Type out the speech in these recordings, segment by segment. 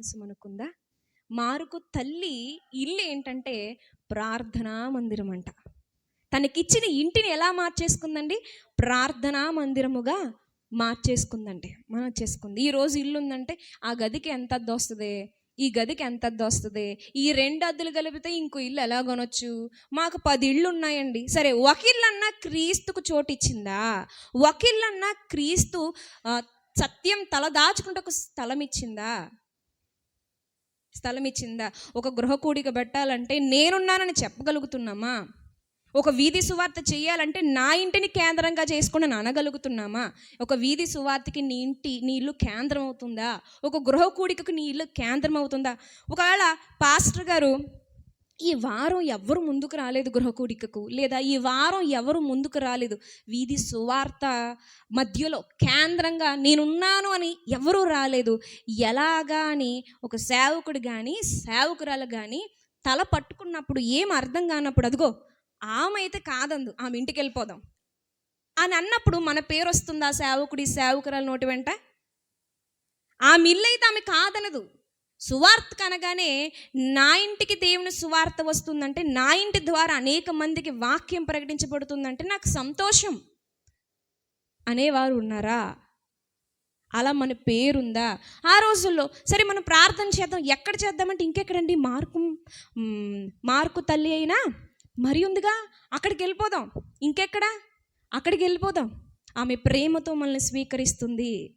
తెలుసు మనకుందా? మారుకు తల్లి ఇల్లు ఏంటంటే ప్రార్థనా మందిరం అంట తనకిచ్చిన ఇంటిని ఎలా మార్చేసుకుందండి? ప్రార్థనా మందిరముగా మార్చేసుకుందండి. మార్చేసుకుంది ఈ రోజు ఇల్లు ఉందంటే ఆ గదికి ఎంత అద్దె వస్తుంది ఈ గదికి ఎంత అద్దె వస్తుంది ఈ రెండు అద్దెలు కలిపితే ఇంకో ఇల్లు ఎలా కొనొచ్చు? మాకు పది ఇళ్ళు ఉన్నాయండి సరే ఒక అన్నా క్రీస్తుకు చోటు ఇచ్చిందా ఒక క్రీస్తు సత్యం తల దాచుకుంటే ఒక స్థలం ఇచ్చిందా స్థలం ఇచ్చిందా ఒక గృహ కూడిక పెట్టాలంటే నేనున్నానని చెప్పగలుగుతున్నామా? ఒక వీధి సువార్త చేయాలంటే నా ఇంటిని కేంద్రంగా చేసుకుని అనగలుగుతున్నామా ఒక వీధి సువార్తకి నీ ఇంటి నీ ఇల్లు కేంద్రం అవుతుందా ఒక గృహ కూడికకు నీ ఇల్లు కేంద్రం అవుతుందా ఒకవేళ పాస్టర్ గారు ఈ వారం ఎవరు ముందుకు రాలేదు గృహకూడికకు? లేదా ఈ వారం ఎవరు ముందుకు రాలేదు? వీధి సువార్త మధ్యలో కేంద్రంగా నేనున్నాను అని ఎవరూ రాలేదు? ఎలాగా అని ఒక సేవకుడు కానీ సేవకురాలు కానీ తల పట్టుకున్నప్పుడు ఏం అర్థం కానప్పుడు అదిగో ఆమె అయితే కాదందు ఆమె ఇంటికి వెళ్ళిపోదాం అని అన్నప్పుడు మన పేరు వస్తుందా సేవకుడి సేవకురాలు నోటి వెంట? ఆమె ఇల్లు అయితే ఆమె కాదనదు. సువార్త కనగానే నా ఇంటికి దేవుని సువార్త వస్తుందంటే నా ఇంటి ద్వారా అనేక మందికి వాక్యం ప్రకటించబడుతుందంటే నాకు సంతోషం. అనేవారు ఉన్నారా? అలా మన పేరుందా? ఆ రోజుల్లో సరే మనం ప్రార్థన చేద్దాం ఎక్కడ చేద్దామంటే ఇంకెక్కడండి? మార్కు మార్కు తల్లి అయినా మరి ఉందిగా అక్కడికి వెళ్ళిపోదాం. ఇంకెక్కడ? అక్కడికి వెళ్ళిపోదాం. ఆమె ప్రేమతో మనల్ని స్వీకరిస్తుంది.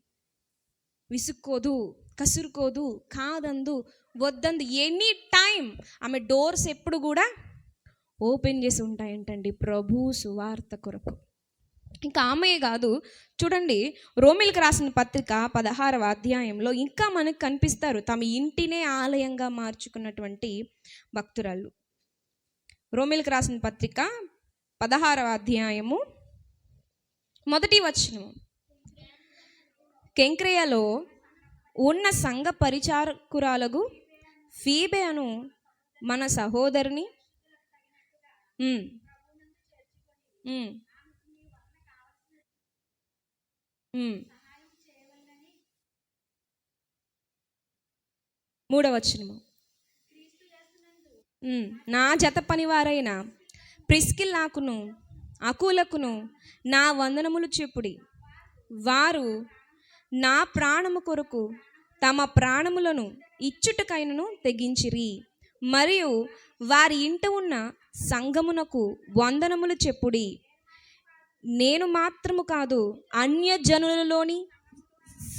విసుక్కోదు. కసురుకోదు కాదందు వద్దందు ఎనీ టైం ఆమె డోర్స్ ఎప్పుడు కూడా ఓపెన్ చేసి ఉంటాయంటండి ప్రభు సువార్త కొరకు. ఇంకా ఆమె కాదు చూడండి రోమిల్కి రాసిన పత్రిక పదహారవ అధ్యాయంలో ఇంకా మనకు కనిపిస్తారు తమ ఇంటినే ఆలయంగా మార్చుకున్నటువంటి భక్తురాళ్ళు. రోమిల్కి రాసిన పత్రిక పదహారవ అధ్యాయము మొదటి వచనము. కెంక్రేయలో ఉన్న సంఘ పరిచారకురాలకు ఫీబే అను మన సహోదరిని మూడవచనము నా జత పనివారైన ప్రిస్కిల్లాకును అకులకును నా వందనములు చెప్పుడి. వారు నా ప్రాణము కొరకు తమ ప్రాణములను ఇచ్చుటకైనను తెగించిరి. మరియు వారి ఇంట ఉన్న సంఘమునకు వందనములు చెప్పుడి. నేను మాత్రము కాదు అన్యజనులలోని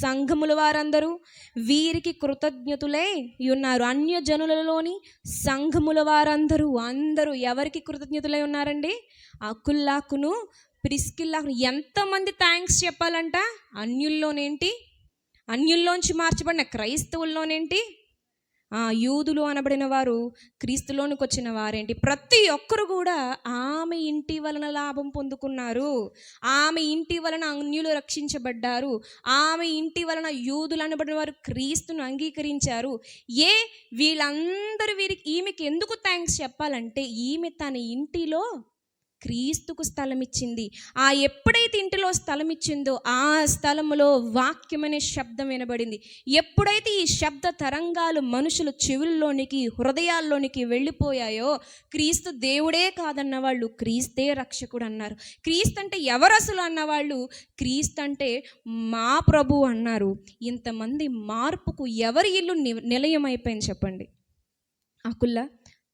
సంఘముల వారందరూ వీరికి కృతజ్ఞతులే ఉన్నారు. అన్యజనులలోని సంఘముల వారందరూ అందరూ ఎవరికి కృతజ్ఞతులై ఉన్నారండి? అకుల్లాకును ప్రిస్కిల్లాకును ఎంతమంది థ్యాంక్స్ చెప్పాలంట? అన్యుల్లోనేంటి? అన్యుల్లోంచి మార్చబడిన క్రైస్తవుల్లోనేంటి? యూదులు అనబడిన వారు క్రీస్తులోనికి వచ్చిన వారేంటి? ప్రతి ఒక్కరు కూడా ఆమె ఇంటి వలన లాభం పొందుకున్నారు. ఆమె ఇంటి వలన అన్యులు రక్షించబడ్డారు. ఆమె ఇంటి వలన యూదులు అనబడిన వారు క్రీస్తును అంగీకరించారు. ఏ వీళ్ళందరూ వీరికి ఈమెకి ఎందుకు థ్యాంక్స్ చెప్పాలంటే ఈమె తన ఇంటిలో క్రీస్తుకు స్థలం ఇచ్చింది ఆ ఎప్పుడైతే ఇంటిలో స్థలం ఇచ్చిందో ఆ స్థలములో వాక్యం అనే శబ్దం వినబడింది. ఎప్పుడైతే ఈ శబ్ద తరంగాలు మనుషుల చెవుల్లోనికి హృదయాల్లోనికి వెళ్ళిపోయాయో క్రీస్తు దేవుడే కాదన్న వాళ్ళు క్రీస్తే రక్షకుడు అన్నారు క్రీస్తు అంటే ఎవరు అసలు అన్నవాళ్ళు? క్రీస్తు అంటే మా ప్రభు అన్నారు. ఇంతమంది మార్పుకు ఎవరి ఇల్లు ని- చెప్పండి. అకుల్లా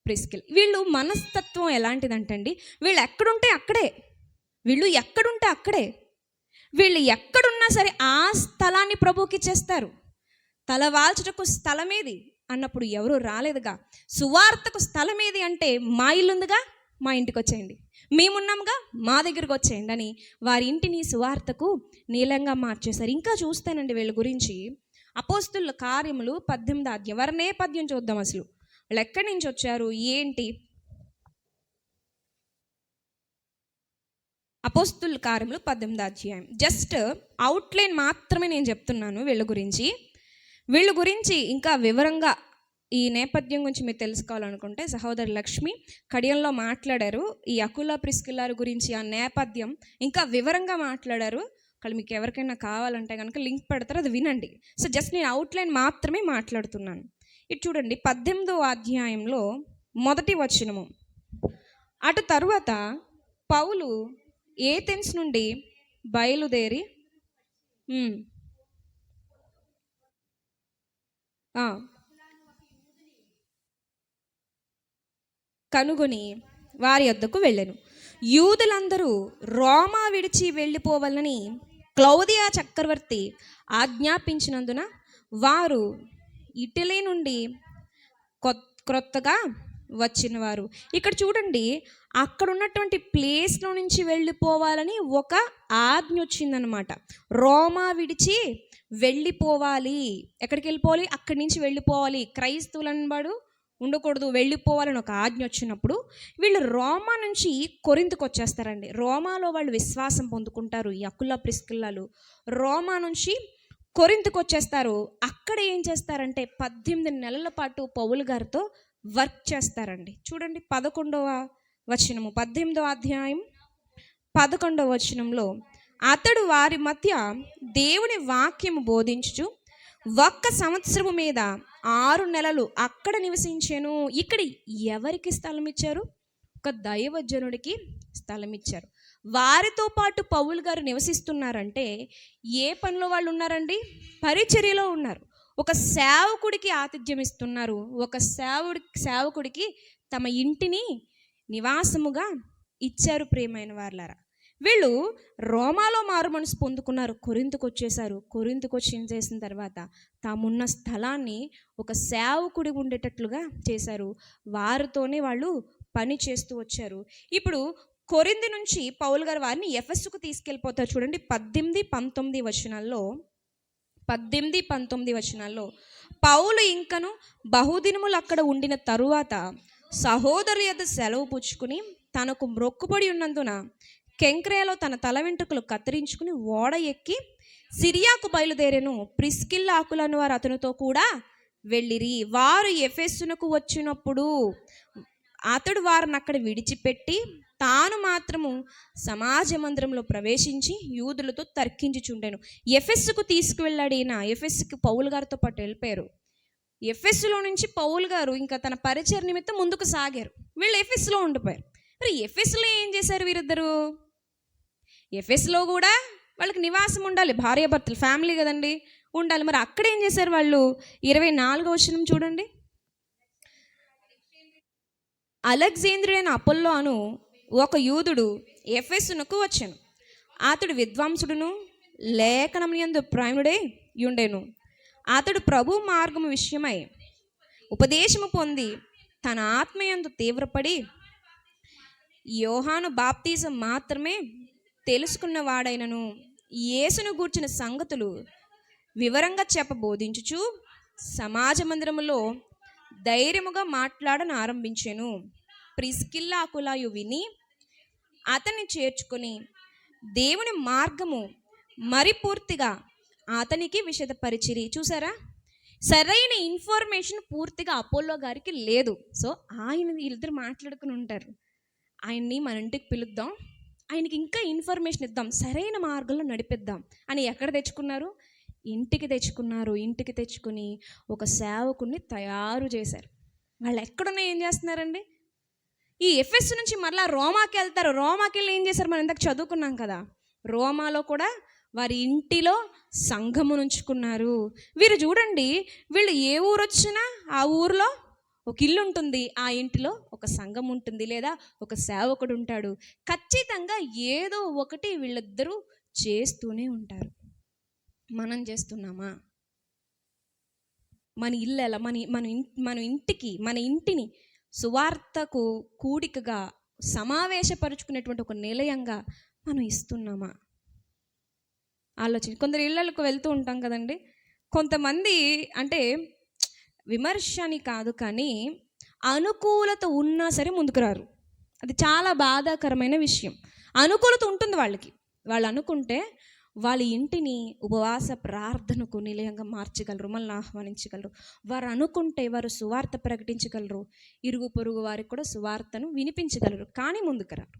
ప్రిస్కిల్. వీళ్ళు మనస్తత్వం ఎలాంటిదంటండి? వీళ్ళు ఎక్కడుంటే అక్కడే. వీళ్ళు ఎక్కడుంటే అక్కడే. వీళ్ళు ఎక్కడున్నా సరే ఆ స్థలాన్ని ప్రభువుకి ఇచ్చేస్తారు. తల వాల్చుటకు స్థలమేది? అన్నప్పుడు ఎవరు రాలేదుగా. సువార్తకు స్థలమేది అంటే మా ఇల్లుందిగా మా ఇంటికి వచ్చేయండి మేమున్నాముగా మా దగ్గరకు వచ్చేయండి అని వారి ఇంటిని సువార్తకు నీలంగా మార్చేశారు. ఇంకా చూస్తానండి వీళ్ళ గురించి. అపోస్తుల కార్యములు పద్దెనిమిది ఆద్యం ఎవరి నేపథ్యం చూద్దాం అసలు. వాళ్ళు ఎక్కడి నుంచి వచ్చారు? ఏంటి? అపోస్తుల కార్యములు పద్దెనిమిది అధ్యాయం. జస్ట్ అవుట్లైన్ మాత్రమే నేను చెప్తున్నాను వీళ్ళ గురించి. వీళ్ళ గురించి ఇంకా వివరంగా ఈ నేపథ్యం గురించి మీరు తెలుసుకోవాలనుకుంటే సహోదరి లక్ష్మి కడియంలో మాట్లాడారు. ఈ అకుల ప్రిస్కిల్లారు గురించి ఆ నేపథ్యం ఇంకా వివరంగా మాట్లాడారు. ఒకవేళ మీకు ఎవరికైనా కావాలంటే కనుక లింక్ పెడతారు అది వినండి. సో జస్ట్ నేను అవుట్లైన్ మాత్రమే మాట్లాడుతున్నాను. ఇటు చూడండి పద్దెనిమిదో అధ్యాయంలో మొదటి వచనము. అటు తరువాత పౌలు ఏథెన్స్ నుండి బయలుదేరి కనుగొని వారి వద్దకు వెళ్ళాను. యూదులందరూ రోమా విడిచి వెళ్ళిపోవాలని క్లౌదియా చక్రవర్తి ఆజ్ఞాపించినందున వారు ఇటలీ నుండి క్రొత్తగా వచ్చిన వారు ఇక్కడ చూడండి అక్కడ ఉన్నటువంటి ప్లేస్లో నుంచి వెళ్ళిపోవాలని ఒక ఆజ్ఞ వచ్చిందనమాట రోమా విడిచి వెళ్ళిపోవాలి. ఎక్కడికి వెళ్ళిపోవాలి? అక్కడి నుంచి వెళ్ళిపోవాలి. క్రైస్తవులనబడు ఉండకూడదు వెళ్ళిపోవాలని ఒక ఆజ్ఞ వచ్చినప్పుడు వీళ్ళు రోమా నుంచి కొరింతకు వచ్చేస్తారండి. రోమాలో వాళ్ళు విశ్వాసం పొందుకుంటారు ఈ అకుల్లా ప్రిస్కిల్లాలు. రోమా నుంచి కొరింతకు వచ్చేస్తారు అక్కడ ఏం చేస్తారంటే పద్దెనిమిది నెలల పాటు పౌలు గారితో వర్క్ చేస్తారండి. చూడండి పదకొండవ వచనము. పద్దెనిమిదవ అధ్యాయం పదకొండవ వచనంలో అతడు వారి మధ్య దేవుని వాక్యము బోధించుచు ఒక్క సంవత్సరము మీద ఆరు నెలలు అక్కడ నివసించాను. ఇక్కడ ఎవరికి స్థలం ఇచ్చారు ఒక దైవజనుడికి స్థలం ఇచ్చారు వారితో పాటు పౌలు గారు నివసిస్తున్నారంటే ఏ పనిలో వాళ్ళు ఉన్నారండి? పరిచర్యలో ఉన్నారు. ఒక సేవకుడికి ఆతిథ్యం ఇస్తున్నారు ఒక సేవుడి సేవకుడికి తమ ఇంటిని నివాసముగా ఇచ్చారు ప్రియమైన వార్లారా. వీళ్ళు రోమాలో మారు మనసు పొందుకున్నారు. కొరింతకు వచ్చేసారు కొరింతకు వచ్చి ఏం చేసిన తర్వాత తామున్న స్థలాన్ని ఒక సేవకుడి ఉండేటట్లుగా చేశారు. వారితోనే వాళ్ళు పని చేస్తూ వచ్చారు. ఇప్పుడు కొరింది నుంచి పౌల్ గారు వారిని ఎఫ్ఎస్కు తీసుకెళ్ళిపోతారు. చూడండి పద్దెనిమిది పంతొమ్మిది వచనాల్లో పద్దెనిమిది పంతొమ్మిది వచనాల్లో పౌలు ఇంకను బహుదినములు అక్కడ ఉండిన తరువాత సహోదరు యొక్క సెలవు పుచ్చుకుని తనకు మ్రొక్కుబడి ఉన్నందున కెంక్రేలో తన తల వెంట్రుకలు కత్తిరించుకుని ఓడ ఎక్కి సిరియాకు బయలుదేరెను. ప్రిస్కిల్ ఆకులను వారు అతనితో కూడా వెళ్ళిరి. వారు ఎఫెస్సునకు వచ్చినప్పుడు అతడు వారిని అక్కడ విడిచిపెట్టి తాను మాత్రము సమాజ మందిరంలో ప్రవేశించి యూదులతో తర్కించుచుండెను. ఎఫ్ఎస్కు తీసుకువెళ్ళాడు ఈయన. ఎఫెస్సుకు పౌల్ గారితో పాటు వెళ్ళిపోయారు. ఎఫ్ఎస్లో నుంచి పౌల్ గారు ఇంకా తన పరిచయ నిమిత్తం ముందుకు సాగారు. వీళ్ళు ఎఫ్ఎస్లో ఉండిపోయారు. మరి ఎఫ్ఎస్లో ఏం చేశారు వీరిద్దరు? ఎఫ్ఎస్లో కూడా వాళ్ళకి నివాసం ఉండాలి. భార్యాభర్తలు ఫ్యామిలీ కదండి ఉండాలి. మరి అక్కడ ఏం చేశారు వాళ్ళు? ఇరవై నాలుగో వచనం చూడండి. అలెగ్జేంద్రుడైన అపోల్లో అను ఒక యూదుడు ఎఫెస్సునకు వచ్చాను. అతడు విద్వాంసుడును లేఖనం ఎందు ప్రాయుడే యుండెను. అతడు ప్రభు మార్గము విషయమై ఉపదేశము పొంది తన ఆత్మయందు తీవ్రపడి యోహాను బాప్తీజం మాత్రమే తెలుసుకున్నవాడైనను. యేసును గూర్చిన సంగతులు వివరంగా చెప్పబోధించుచు సమాజ మందిరములో ధైర్యముగా మాట్లాడను ఆరంభించాను. ప్రిస్కిల్లా కులాయు విని అతన్ని చేర్చుకొని దేవుని మార్గము మరి పూర్తిగా అతనికి విషదపరిచిరి. చూసారా? సరైన ఇన్ఫర్మేషన్ పూర్తిగా అపోలో గారికి లేదు. సో ఆయన వీళ్ళిద్దరు మాట్లాడుకుని ఉంటారు. ఆయన్ని మన ఇంటికి పిలుద్దాం. ఆయనకి ఇంకా ఇన్ఫర్మేషన్ ఇద్దాం. సరైన మార్గంలో నడిపిద్దాం. అని ఎక్కడ తెచ్చుకున్నారు? ఇంటికి తెచ్చుకున్నారు. ఇంటికి తెచ్చుకుని ఒక సేవకుని తయారు చేశారు. వాళ్ళు ఎక్కడున్నా ఏం చేస్తున్నారండి? ఈ ఎఫ్ఎస్ నుంచి మరలా రోమాకి వెళ్తారు. రోమాకి వెళ్ళి ఏం చేశారు? మనం ఇందాక చదువుకున్నాం కదా. రోమాలో కూడా వారి ఇంటిలో సంఘమును ఉంచుకున్నారు వీరు చూడండి వీళ్ళు ఏ ఊరు వచ్చినా ఆ ఊరిలో ఒక ఇల్లు ఉంటుంది. ఆ ఇంటిలో ఒక సంఘం ఉంటుంది లేదా ఒక సేవకుడు ఉంటాడు. ఖచ్చితంగా ఏదో ఒకటి వీళ్ళిద్దరూ చేస్తూనే ఉంటారు. మనం చేస్తున్నామా? మన ఇల్లు ఎలా? మన మన ఇంటి మన ఇంటికి మన ఇంటిని సువార్తకు కూడికగా సమావేశపరుచుకునేటువంటి ఒక నిలయంగా మనం ఇస్తున్నామా? ఆలోచన కొందరు ఇళ్ళకు వెళ్తూ ఉంటాం కదండి. కొంతమంది అంటే విమర్శ అని కాదు కానీ అనుకూలత ఉన్నా సరే ముందుకు రారు. అది చాలా బాధాకరమైన విషయం. అనుకూలత ఉంటుంది వాళ్ళకి. వాళ్ళు అనుకుంటే వాళ్ళ ఇంటిని ఉపవాస ప్రార్థనకు నిలయంగా మార్చగలరు మనల్ని ఆహ్వానించగలరు. వారు అనుకుంటే వారు సువార్త ప్రకటించగలరు. ఇరుగు పొరుగు వారికి కూడా సువార్తను వినిపించగలరు. కానీ ముందుకు రారు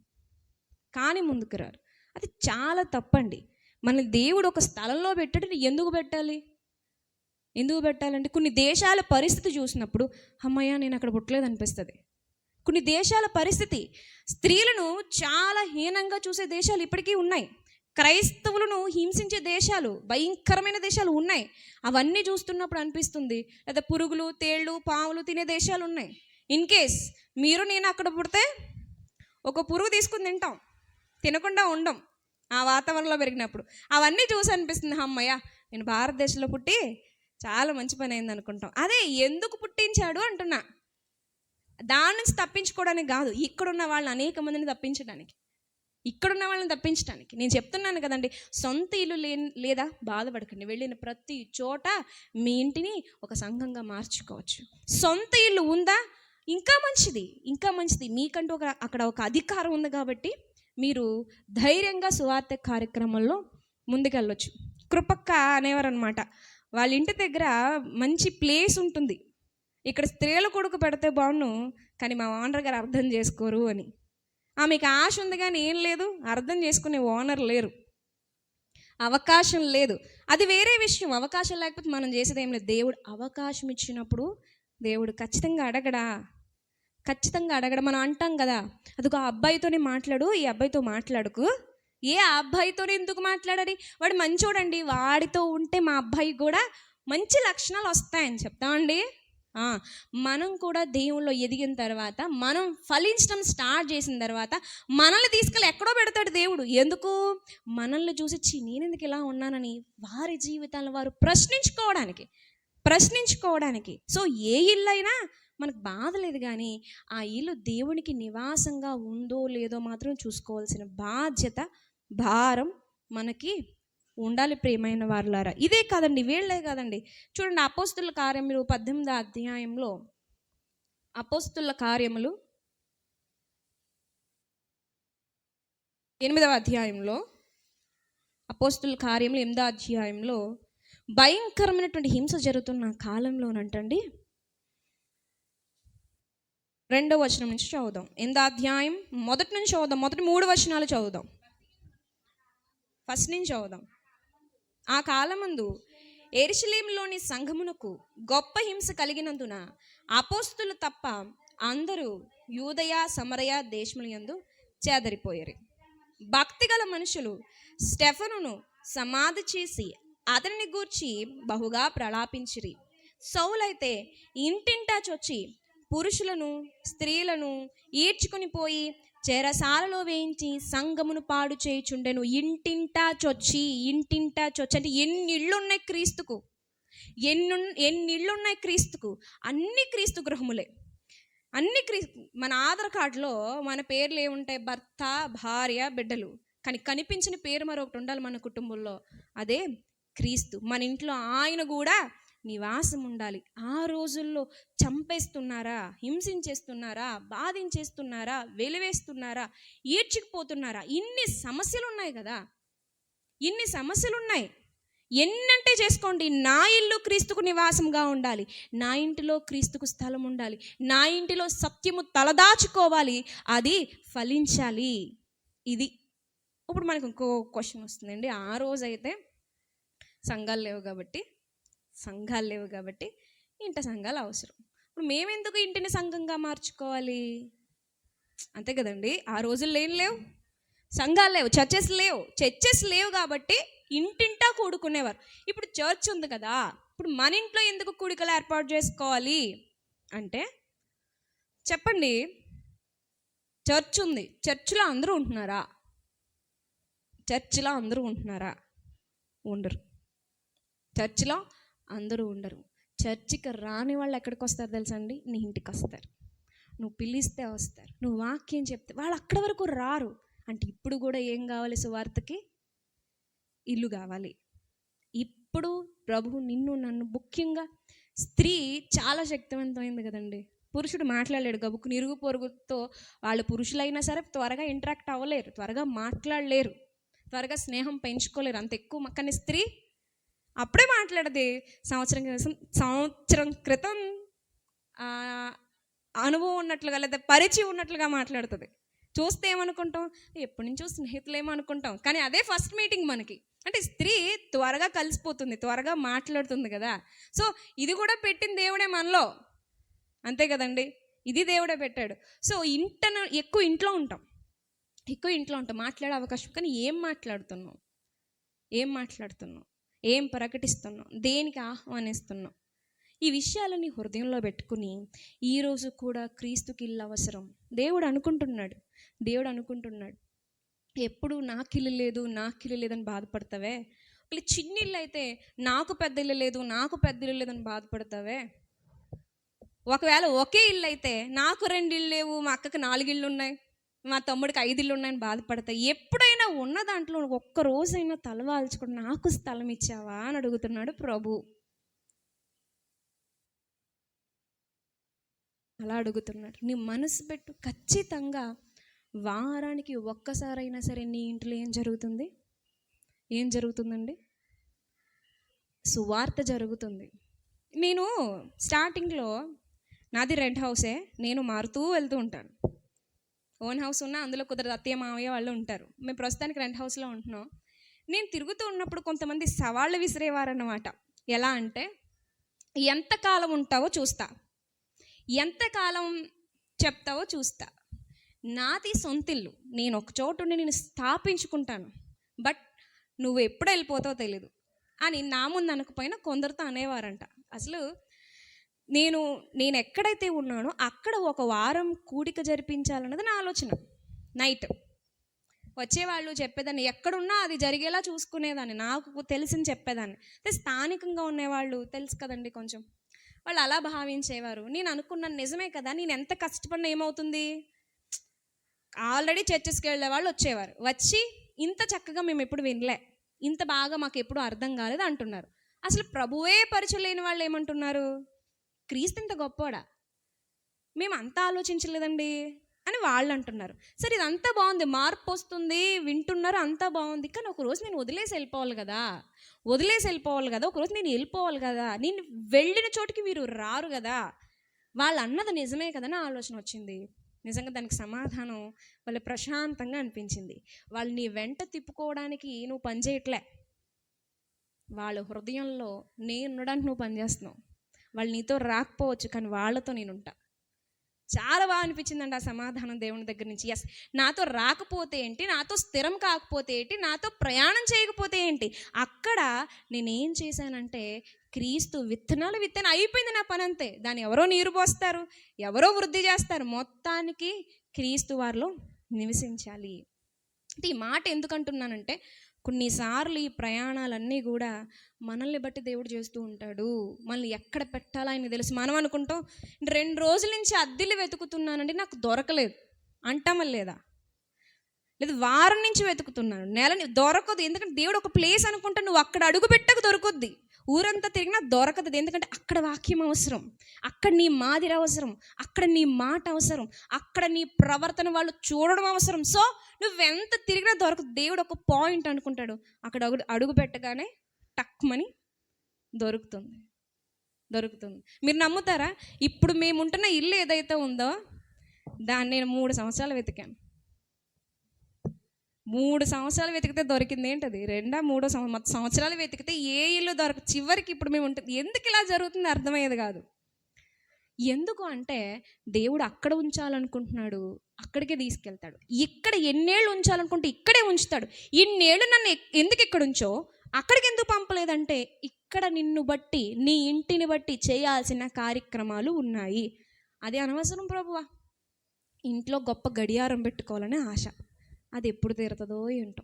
కానీ ముందుకు రారు అది చాలా తప్పండి. మన దేవుడు ఒక స్థలంలో పెట్టడం ఎందుకు పెట్టాలి? ఎందుకు పెట్టాలంటే కొన్ని దేశాల పరిస్థితి చూసినప్పుడు అమ్మయ్య నేను అక్కడ పుట్టలేదు అనిపిస్తుంది. కొన్ని దేశాల పరిస్థితి స్త్రీలను చాలా హీనంగా చూసే దేశాలు ఇప్పటికీ ఉన్నాయి. క్రైస్తవులను హింసించే దేశాలు భయంకరమైన దేశాలు ఉన్నాయి. అవన్నీ చూస్తున్నప్పుడు అనిపిస్తుంది లేదా పురుగులు తేళ్ళు పాములు తినే దేశాలు ఉన్నాయి. ఇన్ కేస్ మీరు నేను అక్కడ పుడితే ఒక పురుగు తీసుకుని తింటాం తినకుండా ఉండం ఆ వాతావరణంలో పెరిగినప్పుడు. అవన్నీ చూసి అనిపిస్తుంది అమ్మయ్య నేను భారతదేశంలో పుట్టి చాలా మంచి పని అయింది అనుకుంటాం. అదే ఎందుకు పుట్టించాడు? అంటున్నా. దాని నుంచి తప్పించుకోవడానికి కాదు ఇక్కడున్న వాళ్ళని అనేక మందిని తప్పించడానికి. ఇక్కడున్న వాళ్ళని తప్పించడానికి నేను చెప్తున్నాను కదండి సొంత ఇల్లు లే లేదా బాధపడకండి. వెళ్ళిన ప్రతి చోట మీ ఇంటిని ఒక సంఘంగా మార్చుకోవచ్చు. సొంత ఇల్లు ఉందా? ఇంకా మంచిది. ఇంకా మంచిది. మీకంటూ ఒక అక్కడ ఒక అధికారం ఉంది కాబట్టి మీరు ధైర్యంగా సువార్త కార్యక్రమంలో ముందుకెళ్ళొచ్చు. కృపక్క అనేవారు అనమాట వాళ్ళ ఇంటి దగ్గర మంచి ప్లేస్ ఉంటుంది. ఇక్కడ స్త్రీల కొడుకు పెడితే బాగుండు కానీ మా ఓనర్ గారు అర్థం చేసుకోరు అని. ఆమెకు ఆశ ఉంది కానీ ఏం లేదు. అర్థం చేసుకునే ఓనర్ లేరు. అవకాశం లేదు. అది వేరే విషయం. అవకాశం లేకపోతే మనం చేసేది ఏం లేదు. దేవుడు అవకాశం ఇచ్చినప్పుడు దేవుడు ఖచ్చితంగా అడగడా? ఖచ్చితంగా అడగడం? మనం అంటాం కదా అదిగో ఆ అబ్బాయితోనే మాట్లాడు ఈ అబ్బాయితో మాట్లాడుకు. ఏ ఆ అబ్బాయితోనే ఎందుకు మాట్లాడాలి వాడు మంచోడండి. వాడితో ఉంటే మా అబ్బాయికి కూడా మంచి లక్షణాలు వస్తాయని చెప్తామండి. మనం కూడా దేవుల్లో ఎదిగిన తర్వాత మనం ఫలించడం స్టార్ట్ చేసిన తర్వాత మనల్ని తీసుకెళ్ళి ఎక్కడో పెడతాడు దేవుడు. ఎందుకు? మనల్ని చూసి "ఛీ, నేను ఎందుకు ఇలా ఉన్నానని? వారి జీవితాలను వారు ప్రశ్నించుకోవడానికి ప్రశ్నించుకోవడానికి. సో ఏ ఇల్లు అయినా మనకు బాధ లేదు కానీ ఆ ఇల్లు దేవునికి నివాసంగా ఉందో లేదో మాత్రం చూసుకోవాల్సిన బాధ్యత భారం మనకి ఉండాలి ప్రియమైన వారులారా. ఇదే కాదండి వీళ్ళే కాదండి. చూడండి అపోస్తుల కార్యములు పద్దెనిమిదో అధ్యాయంలో అపోస్తుల కార్యములు ఎనిమిదవ అధ్యాయంలో అపోస్తుల కార్యములు ఎనిమిదో అధ్యాయంలో భయంకరమైనటువంటి హింస జరుగుతున్న కాలంలోనంటండి. రెండో వచనం నుంచి చదువుదాం. ఎనిమిదో అధ్యాయం మొదటి నుంచి చదువుదాం. మొదటి మూడు వచనాలు చదువుదాం. ఫస్ట్ నుంచి చదువుదాం. ఆ కాలమందు ఎరుషలేంలోని సంఘమునకు గొప్ప హింస కలిగినందున అపోస్తులు తప్ప అందరూ యూదయ సమరయ దేశములందు చేదరిపోయారు. భక్తిగల మనుషులు స్టెఫనును సమాధి చేసి అతనిని గూర్చి బహుగా ప్రలాపించిరి. సౌలైతే ఇంటింటా చొచ్చి పురుషులను స్త్రీలను ఈడ్చుకుని పోయి చెరసాలలో వేయించి సంగమును పాడు చేయుచుండెను. ఇంటింటా చొచ్చి ఇంటింటా చొచ్చి అంటే ఎన్ని ఇళ్ళు ఉన్నాయి క్రీస్తుకు? ఎన్ని ఎన్ని ఇళ్ళున్నాయి క్రీస్తుకు? అన్ని క్రీస్తు గృహములే. అన్ని క్రీ మన ఆధార్ కార్డులో మన పేర్లు ఏముంటాయి? భర్త భార్య బిడ్డలు. కానీ కనిపించిన పేరు మరొకటి ఉండాలి మన కుటుంబంలో. అదే క్రీస్తు. మన ఇంట్లో ఆయన కూడా నివాసం ఉండాలి ఆ రోజుల్లో చంపేస్తున్నారా హింసించేస్తున్నారా బాధించేస్తున్నారా వెలివేస్తున్నారా ఈడ్చుకుపోతున్నారా? ఇన్ని సమస్యలు ఉన్నాయి కదా. ఇన్ని సమస్యలు ఉన్నాయి ఎన్నంటే చేసుకోండి నా ఇల్లు క్రీస్తుకు నివాసంగా ఉండాలి. నా ఇంటిలో క్రీస్తుకు స్థలం ఉండాలి. నా ఇంటిలో సత్యము తలదాచుకోవాలి. అది ఫలించాలి. ఇది. ఇప్పుడు మనకు ఇంకో క్వశ్చన్ వస్తుందండి. ఆ రోజైతే సంఘాలు లేవు కాబట్టి సంఘాలు లేవు కాబట్టి ఇంట సంఘాలు అవసరం. ఇప్పుడు మేమెందుకు ఇంటిని సంఘంగా మార్చుకోవాలి? అంతే కదండి. ఆ రోజుల్లో ఏం లేవు? సంఘాలు లేవు చర్చెస్ లేవు. చర్చెస్ లేవు కాబట్టి ఇంటింటా కూడుకునేవారు. ఇప్పుడు చర్చ్ ఉంది కదా ఇప్పుడు మన ఇంట్లో ఎందుకు కూడికలు ఏర్పాటు చేసుకోవాలి? అంటే చెప్పండి. చర్చ్ ఉంది. చర్చిలో అందరూ ఉంటున్నారా? చర్చిలో అందరూ ఉంటున్నారా? ఉండరు. చర్చిలో అందరూ ఉండరు. చర్చికి రాని వాళ్ళు ఎక్కడికి వస్తారు తెలుసండి? నీ ఇంటికి వస్తారు. నువ్వు పిలిస్తే వస్తారు. నువ్వు వాక్యం చెప్తే వాళ్ళు అక్కడి వరకు రారు. అంటే ఇప్పుడు కూడా ఏం కావాలి సువార్తకి? ఇల్లు కావాలి. ఇప్పుడు ప్రభు నిన్ను నన్ను ముఖ్యంగా స్త్రీ చాలా శక్తివంతమైంది కదండి. పురుషుడు మాట్లాడలేడు. గబుకు నిరుగు పొరుగుతో వాళ్ళు పురుషులైనా సరే త్వరగా ఇంటరాక్ట్ అవ్వలేరు. త్వరగా మాట్లాడలేరు. త్వరగా స్నేహం పెంచుకోలేరు. అంత ఎక్కువ కానీ స్త్రీ అప్పుడే మాట్లాడది. సంవత్సరం క్రితం సంవత్సరం క్రితం అనుభవం ఉన్నట్లుగా లేదా పరిచయం ఉన్నట్లుగా మాట్లాడుతుంది. చూస్తే ఏమనుకుంటాం? ఎప్పటి నుంచో స్నేహితులేమో అనుకుంటాం కానీ అదే ఫస్ట్ మీటింగ్ మనకి. అంటే స్త్రీ త్వరగా కలిసిపోతుంది త్వరగా మాట్లాడుతుంది కదా. సో ఇది కూడా పెట్టింది దేవుడే మనలో. అంతే కదండి? ఇది దేవుడే పెట్టాడు. సో ఇంటన ఎక్కువ ఇంట్లో ఉంటాం. ఎక్కువ ఇంట్లో ఉంటాం. మాట్లాడే అవకాశం. కానీ ఏం మాట్లాడుతున్నాం? ఏం మాట్లాడుతున్నాం? ఏం ప్రకటిస్తున్నాం దేనికి ఆహ్వానిస్తున్నాం ఈ విషయాలని హృదయంలో పెట్టుకుని ఈరోజు కూడా క్రీస్తుకి ఇల్లు అవసరం. దేవుడు అనుకుంటున్నాడు. దేవుడు అనుకుంటున్నాడు. ఎప్పుడు నాకిల్లు లేదు నాకు లేదని బాధపడతావే? ఒకళ్ళు చిన్నిళ్ళు ఇల్లు అయితే నాకు పెద్ద ఇల్లు లేదు నాకు పెద్ద ఇల్లు లేదని బాధపడతావే? ఒకవేళ ఒకే ఇల్లు అయితే నాకు రెండు ఇళ్ళు లేవు మా అక్కకి నాలుగు ఇళ్ళు ఉన్నాయి. మా తమ్ముడికి ఐదు ఉన్నాయని బాధపడతాయి ఎప్పుడైనా ఉన్న దాంట్లో ఒక్క రోజైనా తలవాల్చుకుని నాకు స్థలం ఇచ్చావా అని అడుగుతున్నాడు ప్రభు. అలా అడుగుతున్నాడు. నీ మనసు పెట్టు. ఖచ్చితంగా వారానికి ఒక్కసారైనా సరే నీ ఇంట్లో ఏం జరుగుతుంది? ఏం జరుగుతుందండి? సువార్త జరుగుతుంది. నేను స్టార్టింగ్లో నాది రెడ్ హౌసే. నేను మారుతూ వెళ్తూ ఉంటాను. ఓన్ హౌస్ ఉన్నా అందులో కుదరదు. అత్తయ్య మావయ్య వాళ్ళు ఉంటారు. మేము ప్రస్తుతానికి రెంట్ హౌస్లో ఉంటున్నాం. నేను తిరుగుతూ ఉన్నప్పుడు కొంతమంది సవాళ్ళు విసిరేవారన్నమాట. ఎలా అంటే ఎంతకాలం ఉంటావో చూస్తా. ఎంతకాలం చెప్తావో చూస్తా. నాది సొంతిల్లు. నేను ఒక చోటుండి నేను స్థాపించుకుంటాను. బట్ నువ్వు ఎప్పుడు వెళ్ళిపోతావో తెలీదు. అని నా ముందు అనకపోయినా కొందరితో అనేవారంట. అసలు నేను నేను ఎక్కడైతే ఉన్నానో అక్కడ ఒక వారం కూడిక జరిపించాలన్నది నా ఆలోచన. నైట్. వచ్చేవాళ్ళు చెప్పేదాన్ని. ఎక్కడున్నా అది జరిగేలా చూసుకునేదాన్ని. నాకు తెలిసింది చెప్పేదాన్ని. అయితే స్థానికంగా ఉండేవాళ్ళు తెలుసు కదండి కొంచెం. వాళ్ళు అలా భావించేవారు. నేను అనుకున్నాను నిజమే కదా నేను ఎంత కష్టపడిన ఏమవుతుంది? ఆల్రెడీ చర్చెస్కి వెళ్ళే వాళ్ళు వచ్చేవారు. వచ్చి ఇంత చక్కగా మేము ఎప్పుడు వినలే. ఇంత బాగా మాకు ఎప్పుడు అర్థం కాలేదు అంటున్నారు. అసలు ప్రభువే పరిచయం లేని వాళ్ళు ఏమంటున్నారు? క్రీస్తు ఇంత గొప్పోడా? మేము అంతా ఆలోచించలేదండి అని వాళ్ళు అంటున్నారు. సరే ఇదంతా బాగుంది మార్పు వస్తుంది వింటున్నారు అంతా బాగుంది కానీ ఒకరోజు నేను వదిలేసి వెళ్ళిపోవాలి కదా. వదిలేసి వెళ్ళిపోవాలి కదా ఒకరోజు నేను వెళ్ళిపోవాలి కదా. నేను వెళ్ళిన చోటికి మీరు రారు కదా. వాళ్ళు అన్నది నిజమే కదా నా ఆలోచన వచ్చింది. నిజంగా దానికి సమాధానం వాళ్ళు ప్రశాంతంగా అనిపించింది. వాళ్ళు నీ వెంట తిప్పుకోవడానికి నువ్వు పనిచేయట్లే వాళ్ళ హృదయంలో నేను ఉండడానికి నువ్వు పనిచేస్తున్నావు వాళ్ళు నీతో రాకపోవచ్చు కానీ వాళ్ళతో నేను ఉంటా చాలా బాగా అనిపించిందండి ఆ సమాధానం దేవుని దగ్గర నుంచి. ఎస్ నాతో రాకపోతే ఏంటి? నాతో స్థిరం కాకపోతే ఏంటి? నాతో ప్రయాణం చేయకపోతే ఏంటి? అక్కడ నేనేం చేశానంటే క్రీస్తు విత్తనాలు విత్తనం అయిపోయింది నా పని అంతే. దాన్ని ఎవరో నీరు పోస్తారు ఎవరో వృద్ధి చేస్తారు. మొత్తానికి క్రీస్తు వారిలో నివసించాలి. అంటే ఈ మాట ఎందుకంటున్నానంటే కొన్నిసార్లు ఈ ప్రయాణాలన్నీ కూడా మనల్ని బట్టి దేవుడు చేస్తూ ఉంటాడు. మనల్ని ఎక్కడ పెట్టాలో ఆయన తెలుసు. మనం అనుకుంటాం రెండు రోజుల నుంచి అద్దెలు వెతుకుతున్నానండి నాకు దొరకలేదు. అంటామా లేదా? లేదు వారం నుంచి వెతుకుతున్నాను. నెలని దొరకదు. ఎందుకంటే దేవుడు ఒక ప్లేస్ అనుకుంటా నువ్వు అక్కడ అడుగు పెట్టక దొరకొద్ది. ఊరంతా తిరిగినా దొరకదు. ఎందుకంటే అక్కడ వాక్యం అవసరం. అక్కడ నీ మాదిరి అవసరం. అక్కడ నీ మాట అవసరం. అక్కడ నీ ప్రవర్తన వాళ్ళు చూడడం అవసరం. సో నువ్వెంత తిరిగినా దొరకదు. దేవుడు ఒక పాయింట్ అనుకుంటాడు. అక్కడ అడుగు అడుగు పెట్టగానే టక్మని దొరుకుతుంది. దొరుకుతుంది. మీరు నమ్ముతారా? ఇప్పుడు మేము ఉంటున్న ఇల్లు ఏదైతే ఉందో దాన్ని నేను మూడు సంవత్సరాలు వెతికాను. మూడు సంవత్సరాలు వెతికితే దొరికింది ఏంటది? రెండా మూడో సంవత్సరాలు వెతికితే ఏ ఇల్లు దొరక చివరికి ఇప్పుడు మేము ఉంటుంది ఎందుకు ఇలా జరుగుతుంది అర్థమయ్యేది కాదు. ఎందుకు అంటే దేవుడు అక్కడ ఉంచాలనుకుంటున్నాడు అక్కడికే తీసుకెళ్తాడు. ఇక్కడ ఎన్నేళ్ళు ఉంచాలనుకుంటే ఇక్కడే ఉంచుతాడు. ఇన్నేళ్ళు నన్ను ఎక్- ఎందుకు ఇక్కడ ఉంచో? అక్కడికి ఎందుకు పంపలేదంటే ఇక్కడ నిన్ను బట్టి నీ ఇంటిని బట్టి చేయాల్సిన కార్యక్రమాలు ఉన్నాయి. అది అనవసరం ప్రభువా. ఇంట్లో గొప్ప గడియారం పెట్టుకోవాలనే ఆశ. అది ఎప్పుడు తీరుతుందో ఏంటో.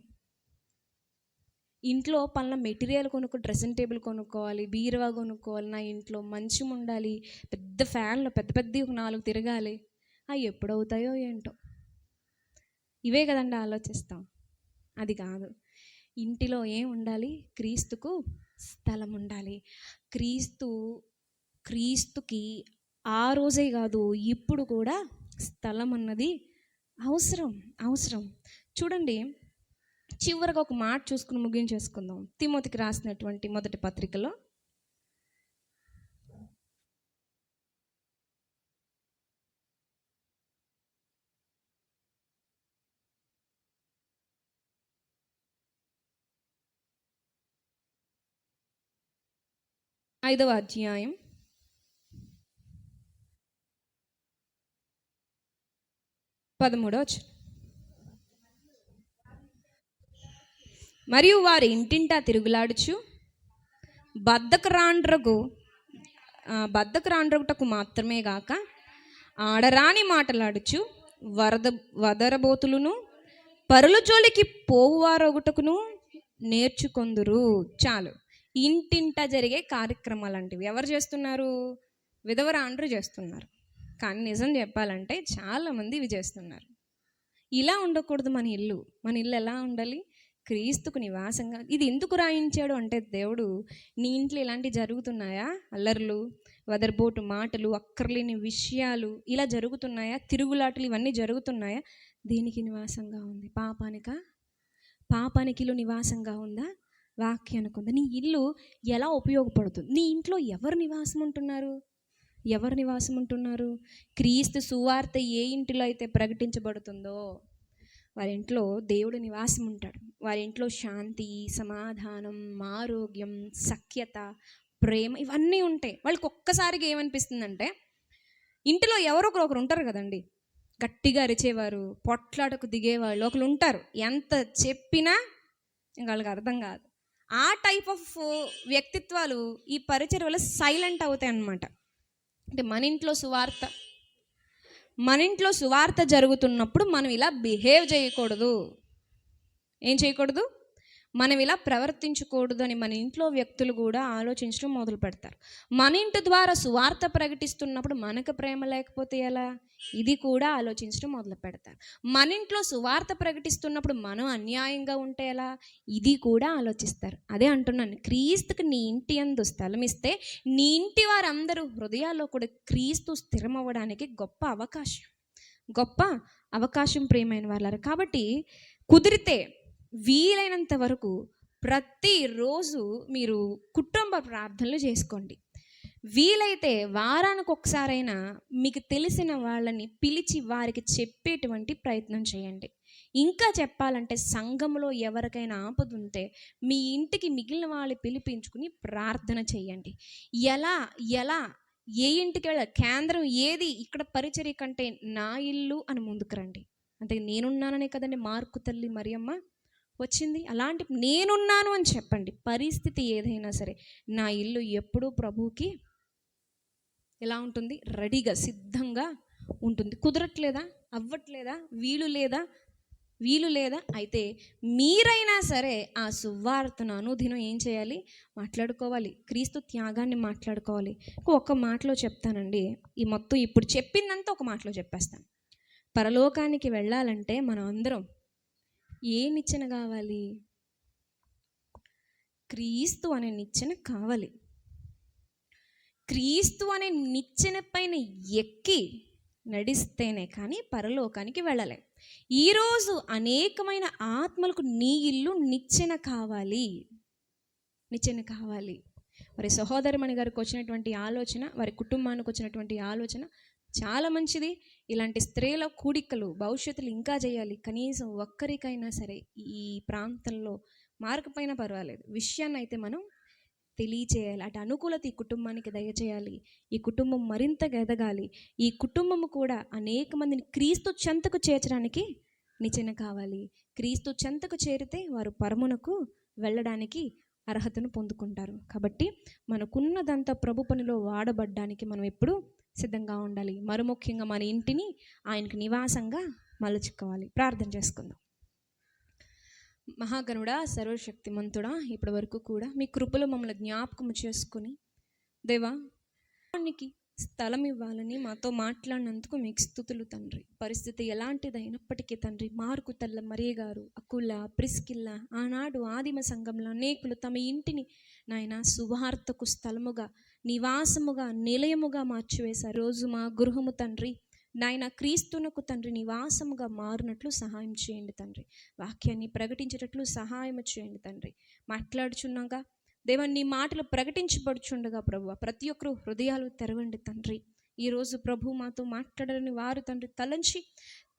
ఇంట్లో పలానా మెటీరియల్ కొనుక్కో డ్రెస్సింగ్ టేబుల్ కొనుక్కోవాలి బీరువా కొనుక్కోవాలి నా ఇంట్లో మంచం ఉండాలి పెద్ద ఫ్యాన్లు పెద్ద పెద్ద ఒక నాలుగు తిరగాలి అవి ఎప్పుడు అవుతాయో ఏంటో. ఇవే కదండి ఆలోచిస్తాం. అది కాదు. ఇంటిలో ఏం ఉండాలి? క్రీస్తుకు స్థలం ఉండాలి. క్రీస్తు క్రీస్తుకి ఆ రోజే కాదు ఇప్పుడు కూడా స్థలం అన్నది అవసరం అవసరం. చూడండి చివరిగా ఒక మాట చూసుకుని ముగించేసుకుందాం. తిమోతికి రాసినటువంటి మొదటి పత్రికలో. ఐదవ అధ్యాయం. పదమూడో మరియు వారి ఇంటింటా తిరుగులాడుచు బద్దకు రాండ్రకు బద్దకు రాండ్రగుటకు మాత్రమే గాక ఆడరాని మాటలాడుచు వరద వదరబోతులను పరుల జోలికి పోవువారొగుటకును నేర్చుకొందురు. చాలు. ఇంటింట జరిగే కార్యక్రమాలు ఎవరు చేస్తున్నారు? విధవరాండ్రు చేస్తున్నారు. కానీ నిజం చెప్పాలంటే చాలామంది ఇవి చేస్తున్నారు. ఇలా ఉండకూడదు మన ఇల్లు. మన ఇల్లు ఎలా ఉండాలి? క్రీస్తుకు నివాసంగా. ఇది ఎందుకు రాయించాడు అంటే దేవుడు నీ ఇంట్లో ఇలాంటివి జరుగుతున్నాయా? అల్లర్లు వదర్బోటు మాటలు అక్కర్లేని విషయాలు ఇలా జరుగుతున్నాయా? తిరుగులాటలు ఇవన్నీ జరుగుతున్నాయా? దేనికి నివాసంగా ఉంది? పాపానిక? పాపానికి ఇల్లు నివాసంగా ఉందా? వాక్యానికి ఉందా? నీ ఇల్లు ఎలా ఉపయోగపడుతుంది? నీ ఇంట్లో ఎవరు నివాసం ఉంటున్నారు? ఎవరు నివాసం ఉంటున్నారు? క్రీస్తు సువార్త ఏ ఇంటిలో అయితే ప్రకటించబడుతుందో వారి ఇంట్లో దేవుడు నివాసం ఉంటాడు. వారి ఇంట్లో శాంతి సమాధానం ఆరోగ్యం సఖ్యత ప్రేమ ఇవన్నీ ఉంటాయి. వాళ్ళకి ఒక్కసారిగా ఏమనిపిస్తుందంటే ఇంటిలో ఎవరో ఒకరు ఒకరు ఉంటారు కదండి. గట్టిగా అరిచేవారు పొట్లాటకు దిగేవాళ్ళు ఒకరు ఉంటారు. ఎంత చెప్పినా ఇంకా వాళ్ళకి అర్థం కాదు. ఆ టైప్ ఆఫ్ వ్యక్తిత్వాలు ఈ పరిచయ వల్ల సైలెంట్ అవుతాయి అన్నమాట. అంటే మన ఇంట్లో సువార్త. మన ఇంట్లో సువార్త జరుగుతున్నప్పుడు మనం ఇలా బిహేవ్ చేయకూడదు. ఏం చేయకూడదు? మనం ఇలా ప్రవర్తించకూడదు అని మన ఇంట్లో వ్యక్తులు కూడా ఆలోచించడం మొదలు పెడతారు. మన ఇంటి ద్వారా సువార్త ప్రకటిస్తున్నప్పుడు మనకు ప్రేమ లేకపోతే ఎలా? ఇది కూడా ఆలోచించడం మొదలు పెడతారు. మన ఇంట్లో సువార్త ప్రకటిస్తున్నప్పుడు మనం అన్యాయంగా ఉంటే ఎలా? ఇది కూడా ఆలోచిస్తారు. అదే అంటున్నాను. క్రీస్తుకి నీ ఇంటి అందు స్థలం ఇస్తే నీ ఇంటి వారందరూ హృదయాల్లో కూడా క్రీస్తు స్థిరమవ్వడానికి గొప్ప అవకాశం. గొప్ప అవకాశం ప్రియమైన వాళ్ళారు కాబట్టి కుదిరితే వీలైనంత వరకు ప్రతిరోజు మీరు కుటుంబ ప్రార్థనలు చేసుకోండి. వీలైతే వారానికి ఒకసారైనా మీకు తెలిసిన వాళ్ళని పిలిచి వారికి చెప్పేటువంటి ప్రయత్నం చేయండి. ఇంకా చెప్పాలంటే సంఘంలో ఎవరికైనా ఆపద ఉంటే మీ ఇంటికి మిగిలిన వాళ్ళు పిలిపించుకుని ప్రార్థన చేయండి. ఎలా ఎలా ఏ ఇంటికి వెళ్ళ కేంద్రం ఏది ఇక్కడ పరిచర్య కంటే నా ఇల్లు అని ముందుకు రండి. అంటే నేనున్నాననే కదండి మార్కు తల్లి మరియమ్మ? వచ్చింది. అలాంటి నేనున్నాను అని చెప్పండి. పరిస్థితి ఏదైనా సరే నా ఇల్లు ఎప్పుడూ ప్రభువుకి ఎలా ఉంటుంది? రెడీగా సిద్ధంగా ఉంటుంది. కుదరట్లేదా? అవ్వట్లేదా? వీలు లేదా? వీలు లేదా? అయితే మీరైనా సరే ఆ సువార్తను అనుదినం ఏం చేయాలి? మాట్లాడుకోవాలి. క్రీస్తు త్యాగాన్ని మాట్లాడుకోవాలి. ఒక మాటలో చెప్తానండి. ఈ మొత్తం ఇప్పుడు చెప్పిందంతా ఒక మాటలో చెప్పేస్తాను. పరలోకానికి వెళ్ళాలంటే మనం అందరం ఏ నిచ్చెన కావాలి? క్రీస్తు అనే నిచ్చెన కావాలి. క్రీస్తు అనే నిచ్చెన పైన ఎక్కి నడిస్తేనే కానీ పరలోకానికి వెళ్ళలేం. ఈరోజు అనేకమైన ఆత్మలకు నీ ఇల్లు నిచ్చెన కావాలి. నిచ్చెన కావాలి. మరి సహోదరమణి గారికి వచ్చినటువంటి ఆలోచన వారి కుటుంబానికి వచ్చినటువంటి ఆలోచన చాలా మంచిది. ఇలాంటి స్త్రీల కూడికలు భవిష్యత్తులో ఇంకా చేయాలి. కనీసం ఒక్కరికైనా సరే ఈ ప్రాంతంలో మార్కపోయినా పర్వాలేదు. విషయాన్ని అయితే మనం తెలియచేయాలి. అటు అనుకూలత ఈ కుటుంబానికి దయచేయాలి. ఈ కుటుంబం మరింతగా ఎదగాలి. ఈ కుటుంబము కూడా అనేక మందిని క్రీస్తు చెంతకు చేర్చడానికి నిచ్చెన కావాలి. క్రీస్తు చెంతకు చేరితే వారు పరమునకు వెళ్ళడానికి అర్హతను పొందుకుంటారు. కాబట్టి మనకున్నదంతా ప్రభు పనిలో వాడబడ్డానికి మనం ఎప్పుడు సిద్ధంగా ఉండాలి. మరి ముఖ్యంగా మన ఇంటిని ఆయనకు నివాసంగా మలుచుకోవాలి. ప్రార్థన చేసుకుందాం. మహాగణుడా సర్వశక్తిమంతుడా ఇప్పటి వరకు కూడా మీ కృపలో మమ్మల్ని జ్ఞాపకం చేసుకుని దేవా స్థలం ఇవ్వాలని మాతో మాట్లాడినందుకు మీకు స్థుతులు తండ్రి. పరిస్థితి ఎలాంటిదైనప్పటికీ తండ్రి మార్కు తల్ల మరియ గారు అకుల ప్రిస్కిల్ల ఆనాడు ఆదిమ సంఘంలో అనేకులు తమ ఇంటిని నాయన సువార్తకు స్థలముగా నివాసముగా నిలయముగా మార్చివేశారు. రోజు మా గృహము తండ్రి నాయన క్రీస్తునకు తండ్రి నివాసముగా మారినట్లు సహాయం చేయండి తండ్రి. వాక్యాన్ని ప్రకటించేటట్లు సహాయం చేయండి తండ్రి. మాట్లాడుచున్నాగా దేవా నీ మాటలు ప్రకటించబడుచుండగా ప్రభు ప్రతి ఒక్కరు హృదయాలు తెరవండి తండ్రి. ఈరోజు ప్రభు మాతో మాట్లాడాలని వారు తండ్రి తలంచి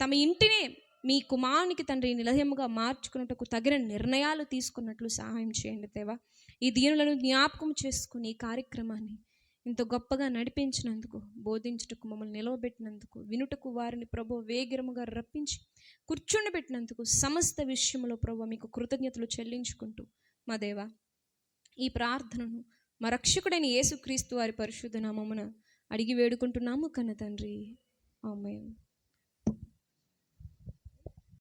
తమ ఇంటినే మీ కుమారునికి తండ్రి నిలయముగా మార్చుకున్నట్టుకు తగిన నిర్ణయాలు తీసుకున్నట్లు సహాయం చేయండి దేవా. ఈ దీనులను జ్ఞాపకం చేసుకుని ఈ కార్యక్రమాన్ని ఇంత గొప్పగా నడిపించినందుకు బోధించుటకు మమ్మల్ని నిలవబెట్టినందుకు వినుటకు వారిని ప్రభు వేగిరముగా రప్పించి కూర్చుండబెట్టినందుకు సమస్త విషయంలో ప్రభు మీకు కృతజ్ఞతలు చెల్లించుకుంటూ మా దేవ ఈ ప్రార్థనను మా రక్షకుడైన యేసుక్రీస్తు వారి పరిశుద్ధ నామమున అడిగి వేడుకుంటున్నాము కన్న తండ్రి. ఆమె